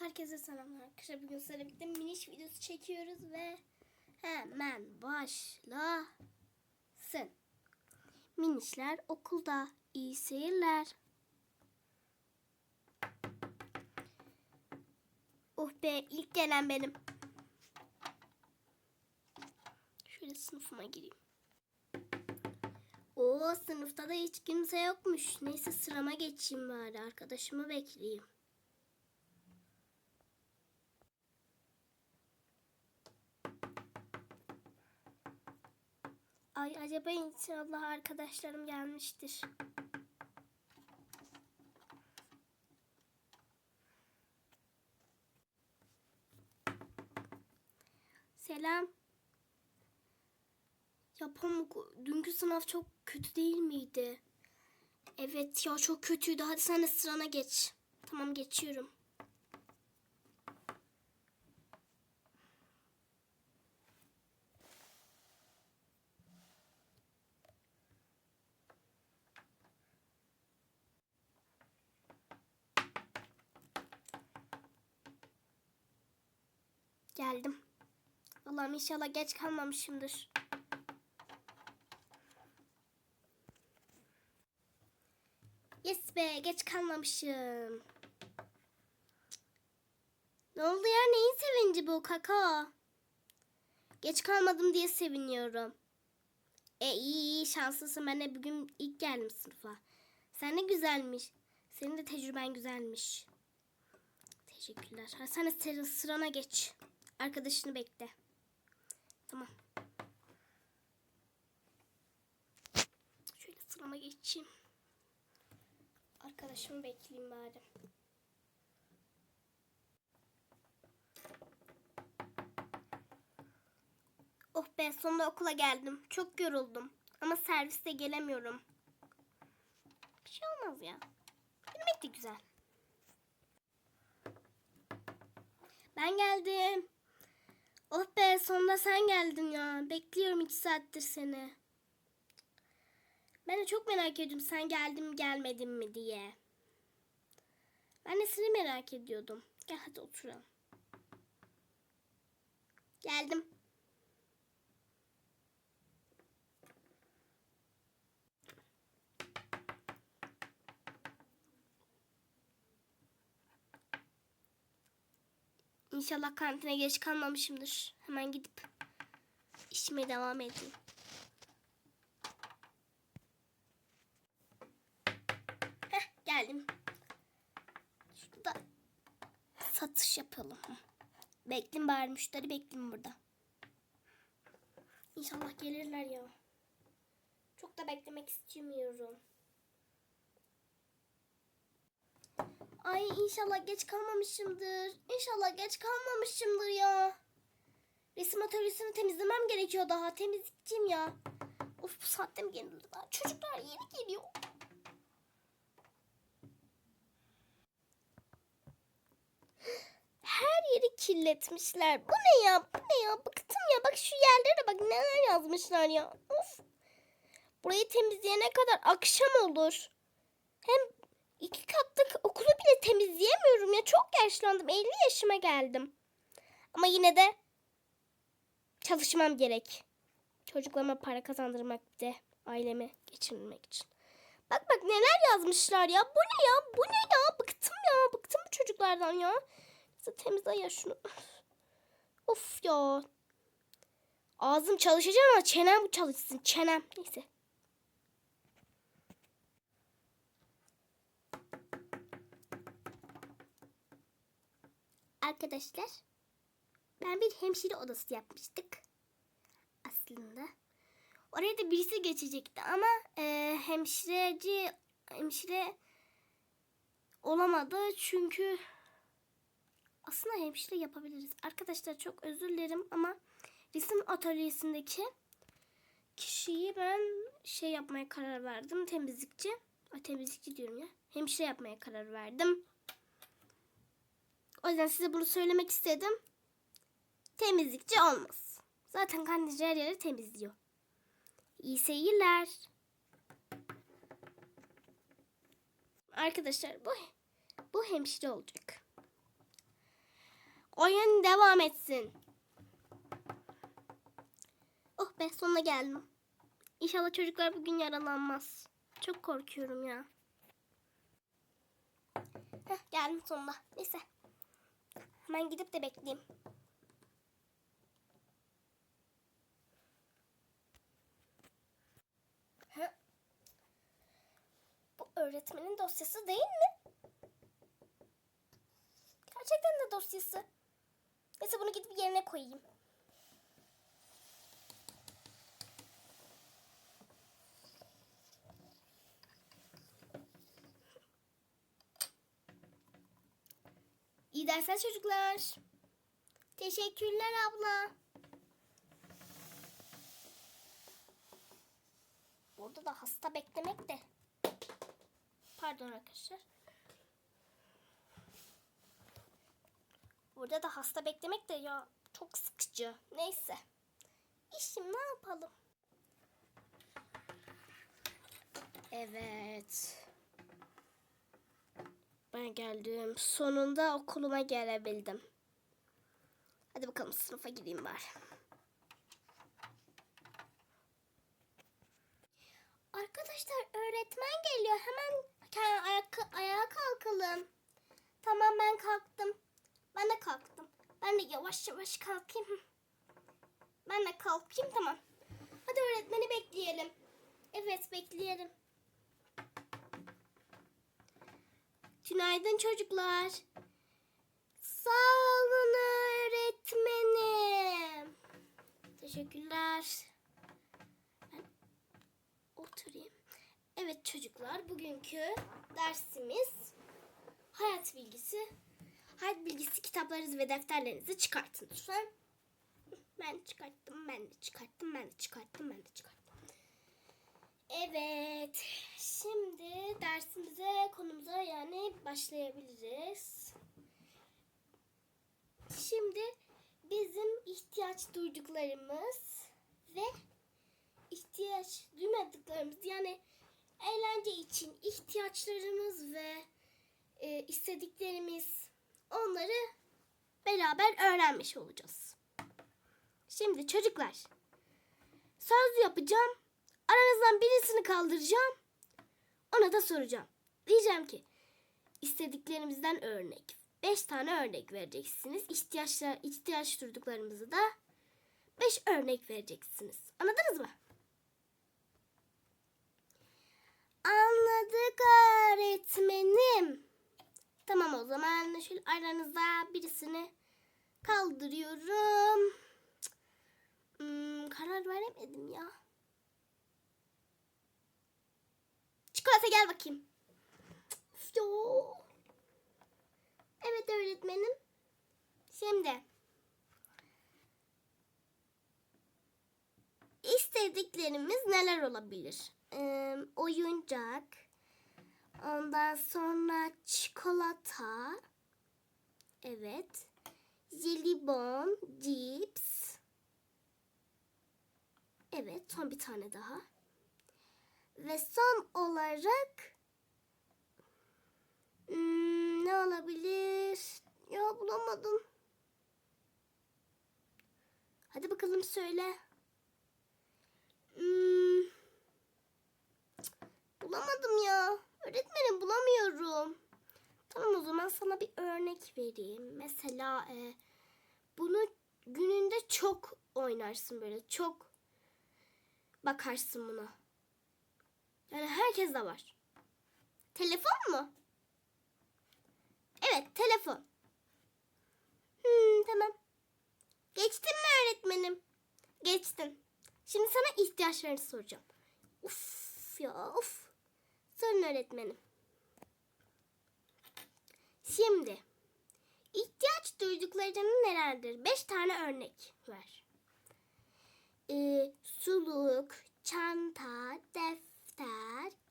Herkese selamlar arkadaşlar. Bugün sizlerle birlikte miniş videosu çekiyoruz ve hemen başlasın. Minişler okulda. İyi seyirler. Oh be ilk gelen benim. Şöyle sınıfıma gireyim. Oo sınıfta da hiç kimse yokmuş. Neyse sırama geçeyim bari. Arkadaşımı bekleyeyim. Ay acaba inşallah arkadaşlarım gelmiştir. Selam. Ya Pamuk, dünkü sınav çok kötü değil miydi? Evet ya çok kötüydü. Hadi sen de sırana geç. Tamam geçiyorum. Geldim. Allah'ım inşallah geç kalmamışımdır. Yes be geç kalmamışım. Ne oldu ya neyin sevinci bu kaka? Geç kalmadım diye seviniyorum. E iyi iyi şanslısın ben de bugün ilk geldim sınıfa. Sen ne güzelmiş. Senin de tecrüben güzelmiş. Teşekkürler. Ha, sen de sıra- sırana geç. Arkadaşını bekle. Tamam. Şöyle sırama geçeyim. Arkadaşımı bekleyeyim bari. Oh be sonunda okula geldim. Çok yoruldum. Ama serviste gelemiyorum. Bir şey olmaz ya. Yürümek de güzel. Ben geldim. Oh be sonunda sen geldin ya. Bekliyorum iki saattir seni. Ben de çok merak ediyorum sen geldin mi gelmedin mi diye. Ben de seni merak ediyordum. Gel hadi oturalım. Geldim. İnşallah kantine geç kalmamışımdır. Hemen gidip işime devam edeyim. Heh, geldim. Şurada satış yapalım. Bekleyin bari müşteri bekleyin burada. İnşallah gelirler ya. Çok da beklemek istemiyorum. Ay inşallah geç kalmamışımdır. İnşallah geç kalmamışımdır ya. Resim atölyesini temizlemem gerekiyor daha. Temizlikçiyim ya. Of bu saatte mi gelir daha? Çocuklar yeni geliyor. Her yeri kirletmişler. Bu ne ya? Bu ne ya? Bıktım ya. Bak şu yerlere bak neler yazmışlar ya. Of. Burayı temizleyene kadar akşam olur. Hem iki katlık okulu bile temizleyemiyorum ya. Çok yaşlandım. 50 yaşıma geldim. Ama yine de çalışmam gerek. Çocuklarıma para kazandırmak bir de ailemi geçindirmek için. Bak bak neler yazmışlar ya. Bu ne ya? Bu ne ya? Bıktım ya. Bıktım bu çocuklardan ya. Temizle ya şunu. Of ya. Ağzım çalışacak ama çenem çalışsın. Çenem. Neyse. Arkadaşlar. Ben bir hemşire odası yapmıştık. Aslında. Oraya da birisi geçecekti ama e, hemşireci hemşire olamadı çünkü aslında hemşire yapabiliriz. Arkadaşlar çok özür dilerim ama resim atölyesindeki kişiyi ben şey yapmaya karar verdim. Temizlikçi. Ay, temizlikçi diyorum ya. Hemşire yapmaya karar verdim. O yüzden size bunu söylemek istedim. Temizlikçi olmaz. Zaten kandici her yeri temizliyor. İyi seyirler. Arkadaşlar bu bu hemşire olacak. Oyun devam etsin. Oh be sonuna geldim. İnşallah çocuklar bugün yaralanmaz. Çok korkuyorum ya. Heh, geldim sonunda. Neyse. Hemen gidip de bekleyeyim. Hı. Bu öğretmenin dosyası değil mi? Gerçekten de dosyası. Neyse bunu gidip yerine koyayım. Dersler çocuklar. Teşekkürler abla. Burada da hasta beklemek de. Pardon arkadaşlar. Burada da hasta beklemek de ya çok sıkıcı. Neyse. İşim ne yapalım? Evet. Ben geldim. Sonunda okuluma gelebildim. Hadi bakalım sınıfa gideyim bari. Arkadaşlar öğretmen geliyor. Hemen ayak- ayağa kalkalım. Tamam ben kalktım. Ben de kalktım. Ben de yavaş yavaş kalkayım. Ben de kalkayım tamam. Hadi öğretmeni bekleyelim. Evet bekleyelim. Günaydın çocuklar. Sağ olun öğretmenim. Teşekkürler. Ben oturayım. Evet çocuklar bugünkü dersimiz hayat bilgisi. Hayat bilgisi kitaplarınızı ve defterlerinizi çıkartın lütfen. Ben çıkarttım, ben de çıkarttım, ben de çıkarttım, ben de çıkarttım. Evet, şimdi dersimize, konumuza yani başlayabiliriz. Şimdi bizim ihtiyaç duyduklarımız ve ihtiyaç duymadıklarımız yani eğlence için ihtiyaçlarımız ve e, istediklerimiz onları beraber öğrenmiş olacağız. Şimdi çocuklar söz yapacağım. Aranızdan birisini kaldıracağım. Ona da soracağım. Diyeceğim ki istediklerimizden örnek. Beş tane örnek vereceksiniz. İhtiyaçlar, ihtiyaç duyduklarımızı da beş örnek vereceksiniz. Anladınız mı? Anladık öğretmenim. Tamam o zaman şöyle aranızda birisini kaldırıyorum. Hmm, karar veremedim ya. Çikolata gel bakayım. Yo. Evet öğretmenim. Şimdi istediklerimiz neler olabilir? Ee, oyuncak, ondan sonra çikolata, evet, jelibon, cips, evet, son bir tane daha. Ve son olarak hmm, ne olabilir? Ya bulamadım. Hadi bakalım söyle. Hmm, bulamadım ya. Öğretmenim bulamıyorum. Tamam o zaman sana bir örnek vereyim. Mesela e, bunu gününde çok oynarsın böyle. Çok bakarsın buna. Yani herkes de var. Telefon mu? Evet telefon. Hmm, tamam. Geçtin mi öğretmenim? Geçtin. Şimdi sana ihtiyaçlarını soracağım. Uf ya uf. Sorun öğretmenim. Şimdi ihtiyaç duyduklarının nelerdir? Beş tane örnek ver. Ee, suluk, çanta, defter,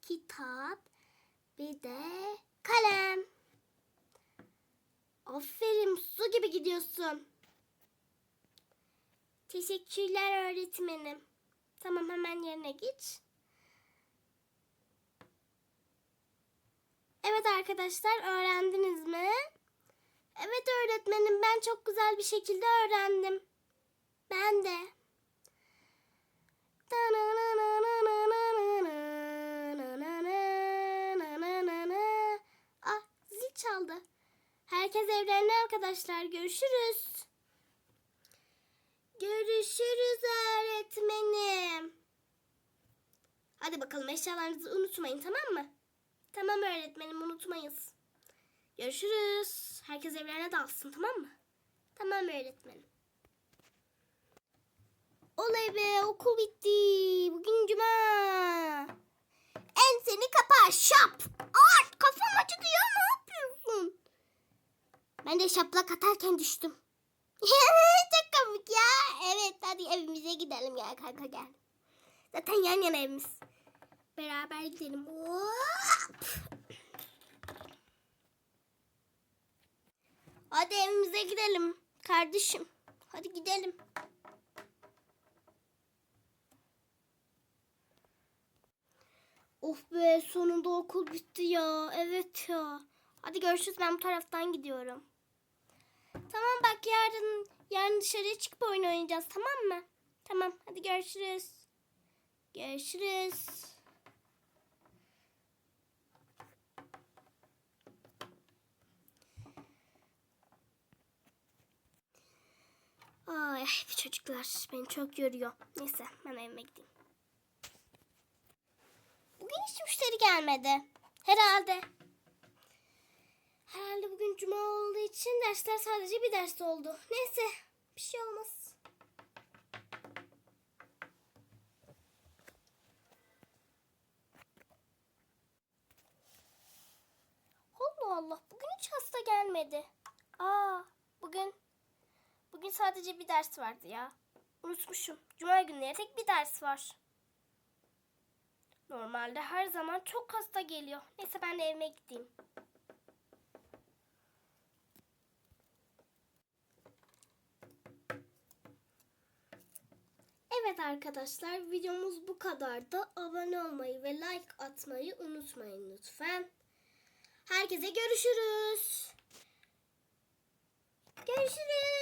kitap, bir de kalem. Aferin su gibi gidiyorsun. Teşekkürler öğretmenim. Tamam hemen yerine geç. Evet arkadaşlar öğrendiniz mi? Evet öğretmenim. Ben çok güzel bir şekilde öğrendim. Ben de. Ah çaldı. Herkes evlerine arkadaşlar. Görüşürüz. Görüşürüz öğretmenim. Hadi bakalım eşyalarınızı unutmayın tamam mı? Tamam öğretmenim unutmayız. Görüşürüz. Herkes evlerine dalsın tamam mı? Tamam öğretmenim. Oley be okul bitti. Bugün cuma. Enseni kapa şap. De şaplak atarken düştüm. Çok komik ya. Evet hadi evimize gidelim ya kanka gel. Zaten yan yana evimiz. Beraber gidelim. Hop. Hadi evimize gidelim kardeşim. Hadi gidelim. Of be sonunda okul bitti ya. Evet ya. Hadi görüşürüz ben bu taraftan gidiyorum. Tamam bak yarın yarın dışarıya çıkıp oyun oynayacağız tamam mı? Tamam hadi görüşürüz. Görüşürüz. Ay bu çocuklar beni çok yoruyor. Neyse ben evime gideyim. Bugün hiç müşteri gelmedi. Herhalde. Herhalde bugün cuma olduğu için dersler sadece bir ders oldu. Neyse bir şey olmaz. Allah Allah bugün hiç hasta gelmedi. Aa bugün bugün sadece bir ders vardı ya. Unutmuşum. Cuma günleri tek bir ders var. Normalde her zaman çok hasta geliyor. Neyse ben de evime gideyim. Evet arkadaşlar videomuz bu kadardı. Abone olmayı ve like atmayı unutmayın lütfen. Herkese görüşürüz. Görüşürüz.